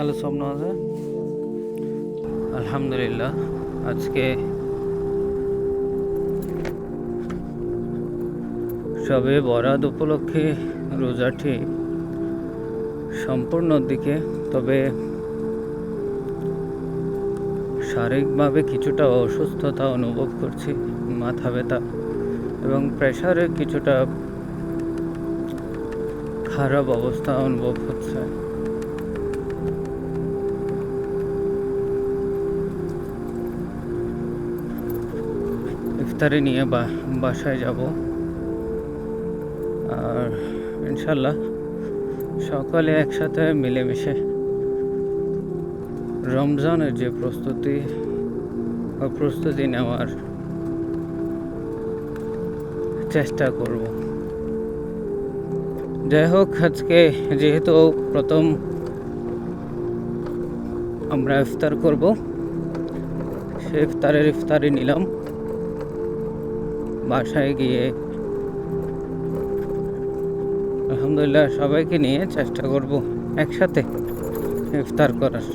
Hello আছে আলহামদুলিল্লাহ। আজকে সবে বরাদ উপলক্ষে রোজাটি সম্পূর্ণ দিকে, তবে শারীরিকভাবে কিছুটা অসুস্থতা অনুভব করছি, মাথা ব্যথা এবং প্রেশারের কিছুটা খারাপ অবস্থা অনুভব হচ্ছে। ইফতারি নিয়ে বা, বাসায় যাব। আর ইনশাল্লাহ সকালে একসাথে মিলেমিশে রমজানের যে প্রস্তুতি বা প্রস্তুতি নেওয়ার চেষ্টা করব। যাই হোক, আজকে যেহেতু প্রথম আমরা ইফতার করব, সে ইফতারের ইফতারি নিলাম। বাসায় গিয়ে। আলহামদুলিল্লাহ সবাইকে নিয়ে চেষ্টা করব একসাথে ইফতার করার।